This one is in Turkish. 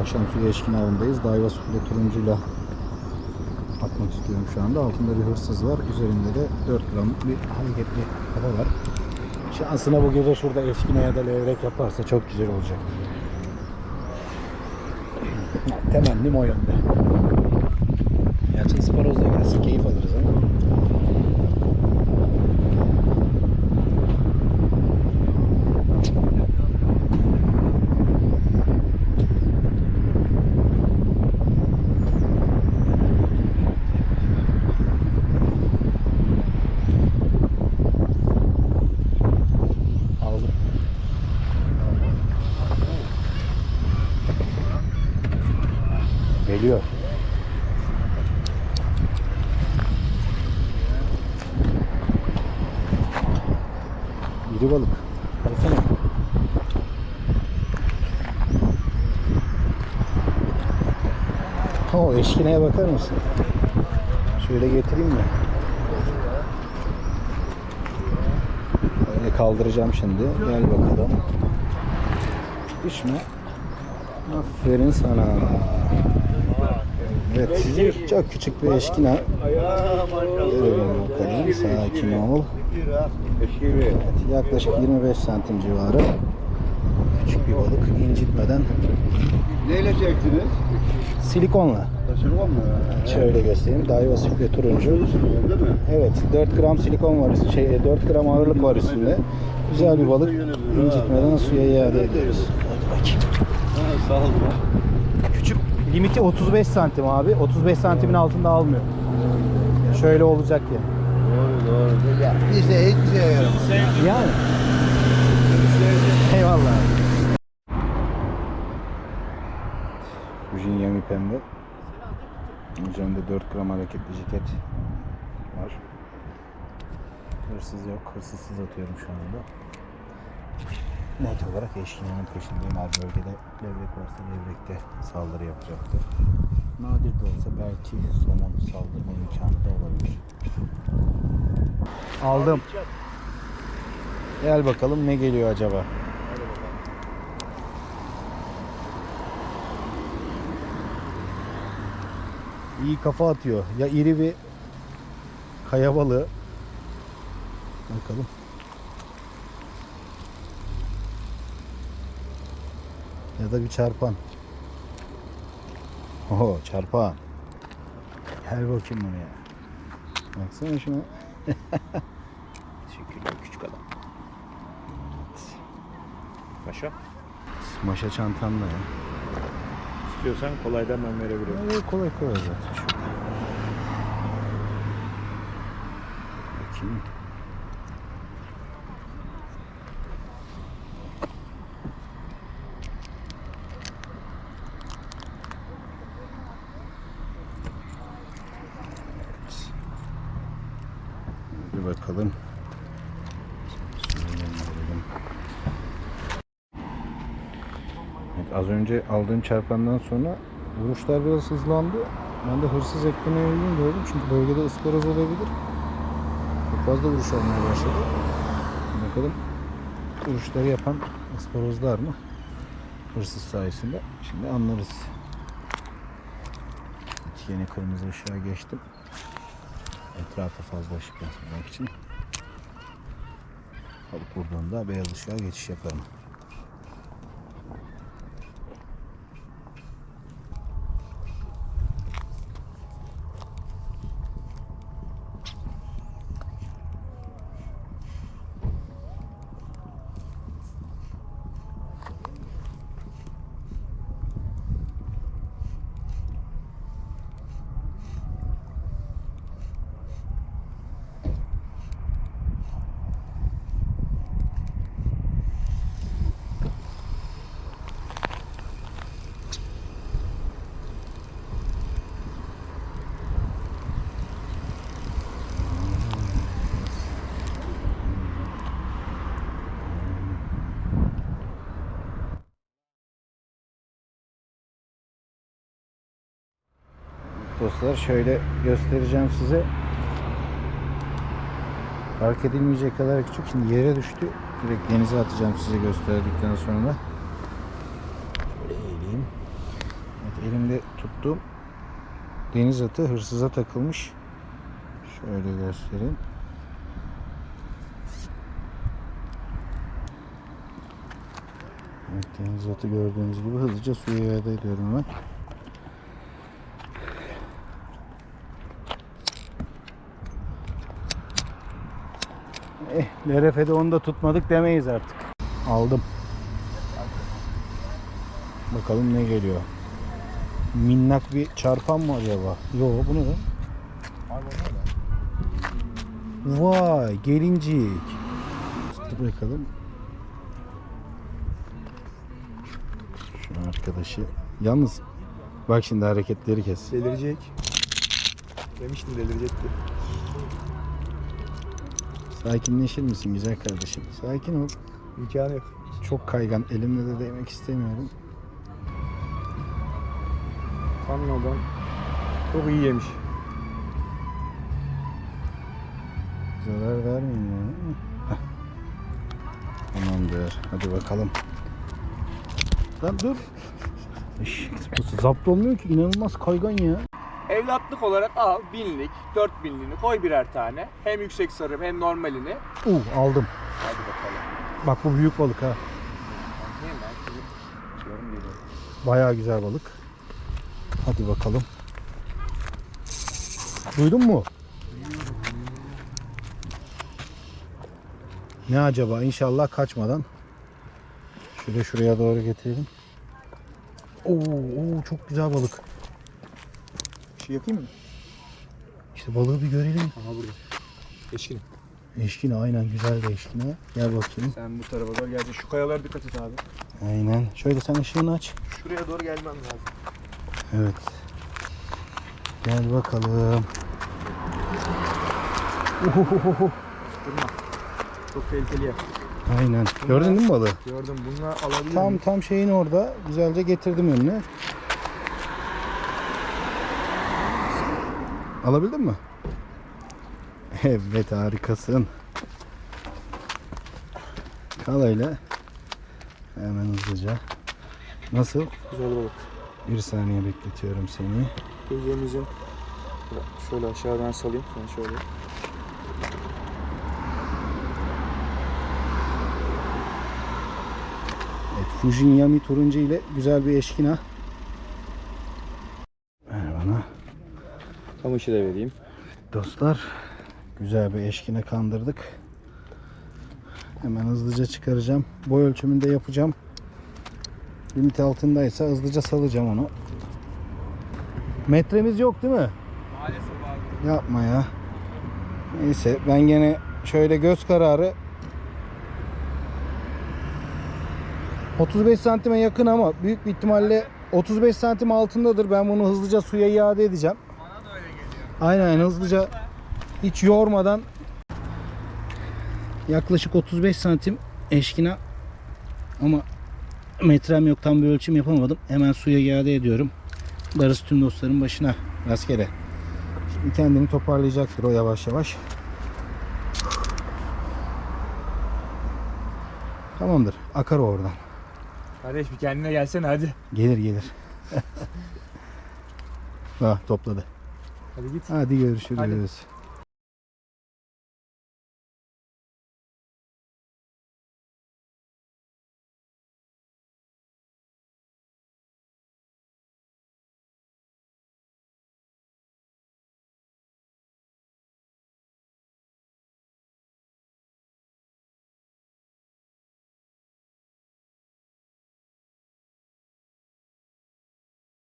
Akşam suyu eşkin avındayız. Dayva sufle turuncuyla atmak istiyorum şu anda. Altında bir hırsız var. Üzerinde de 4 gram bir hareketli kafa var. Şansına bu gece şurada eşkine ya da levrek yaparsa çok güzel olacak. Temennim o yönde. Gerçi ısparozla gelsin keyif alırız ama. Aldım. Geliyor. İri balık. Baksana. O eşkineye bakar mısın? Şöyle getireyim mi? Böyle kaldıracağım şimdi. Gel bakalım. Düşme. Aferin sana. Evet. Çok küçük bir eşkina. Görelim bakalım. Sakin ol. Evet, yaklaşık 25 santim civarı. Küçük bir balık. incitmeden. Neyle çektiniz? Silikonla. Taşırma mı? Şöyle göstereyim. Daiwa Sifle turuncu. Evet 4 gram silikon var. Şey 4 gram ağırlık var üstünde. Güzel bir balık. incitmeden suya iade ediyoruz. Hadi bakayım. Ha, sağ olun. Küçük limiti 35 santim abi. 35 santimin altında almıyor. Şöyle olacak ya. Doğru doğru. Ya, bize hiçbir şey yaramaz. Yani. Eyvallah. Fujin Yami pembe. Üzerinde 4 gram hareketli ceket var. Hırsız yok. Hırsızsız atıyorum şu anda. Net olarak eşkinyanın peşindeyim. Her bölgede levrek varsa levrekte saldırı yapacaktı. De olsa belki somon saldırma imkanı da olabilir. Aldım. Gel bakalım ne geliyor acaba? İyi kafa atıyor. Ya iri bir kaya balığı. Bakalım. Ya da bir çarpan. Oho çarpan. Gel bakayım buraya. Baksana şuna. Teşekkürler küçük adam. Paşa. Maşa çantamda ya. İstiyorsan kolaydan ben verebilirim. Evet, kolay kolay zaten. Bakayım. Bir bakalım. Evet, az önce aldığım çarpandan sonra vuruşlar biraz hızlandı. Ben de hırsız eklemeye uygun gördüm çünkü bölgede ısparoz olabilir. Çok fazla vuruş olmaya başladı. Bakalım vuruşları yapan ısparozlar mı? Hırsız sayesinde. Şimdi anlarız. Yeni kırmızı ışığa geçtim. Etrafa fazla ışık yansıtmak için. Balık buradan da beyaz ışığa geçiş yaparım. Dostlar şöyle göstereceğim size. Fark edilmeyecek kadar küçük. Şimdi yere düştü. Direkt denize atacağım size gösterdikten sonra. Şöyle eğileyim. Evet, elimde tuttuğum deniz atı hırsıza takılmış. Şöyle göstereyim. Evet, deniz atı gördüğünüz gibi hızlıca suya iade ediyorum ben. LRF'de onu da tutmadık demeyiz artık. Aldım. Bakalım ne geliyor. Minnak bir çarpan mı acaba? Yo bu ne? Vay gelincik. Dur bakalım. Şu arkadaşı. Yalnız bak şimdi hareketleri kes. Delirecek. Demiştim delirecekti. Sakinleşir misin güzel kardeşim? Sakin ol. İmkanı yok. Çok kaygan. Elimle de değmek istemiyorum. Kanmadan çok iyi yemiş. Zarar vermeyeyim yani. Heh. Tamamdır. Hadi bakalım. Lan dur. Eşek. Zapt olmuyor ki. inanılmaz kaygan ya. Evlatlık olarak al binlik, dört binliğini koy birer tane. Hem yüksek sarım hem normalini. Uh aldım. Hadi bakalım. Bak bu büyük balık ha. Bayağı güzel balık. Hadi bakalım. Duydun mu? Ne acaba? İnşallah kaçmadan. Şöyle şuraya doğru getirelim. Oo, oo çok güzel balık. Yapayım mı? İşte balığı bir görelim. Aha burada. Eşkin. Eşkine aynen güzel de eşkine. Gel bakayım. Sen bu tarafa doğru geleceksin. Şu kayalara dikkat et abi. Aynen. Şöyle sen ışığını aç. Şuraya doğru gelmem lazım. Evet. Gel bakalım. Uhuhuhu. Durma. Çok tehlikeli yer. Aynen. Gördün değil mi balığı? Gördüm. Bunlar alabilir Tam miyim? tam şeyin orada. Güzelce getirdim önüne. Alabildin mi? Evet harikasın. Kalayla hemen hızlıca. Nasıl? Güzel balık. Bir saniye bekletiyorum seni. Gecemizin şöyle aşağıdan salayım. Sen şöyle. Evet, Fujin Yami turuncu ile güzel bir eşkina. Kamışı da vereyim. Dostlar güzel bir eşkine kandırdık. Hemen hızlıca çıkaracağım. Boy ölçümünde yapacağım. Limit altındaysa hızlıca salacağım onu. Metremiz yok değil mi? Maalesef abi. Yapma ya. Neyse ben gene şöyle göz kararı 35 santime yakın ama büyük bir ihtimalle 35 santim altındadır. Ben bunu hızlıca suya iade edeceğim. Bana da öyle geliyor. Aynen hızlıca hiç yormadan yaklaşık 35 santim eşkina ama metrem yok tam bir ölçüm yapamadım. Hemen suya iade ediyorum. Darısı tüm dostların başına rastgele. Şimdi kendini toparlayacaktır o yavaş yavaş. Tamamdır. Akar o oradan. Kardeş bir kendine gelsene hadi. Gelir gelir. ah topladı. Hadi git. Hadi görüşürüz.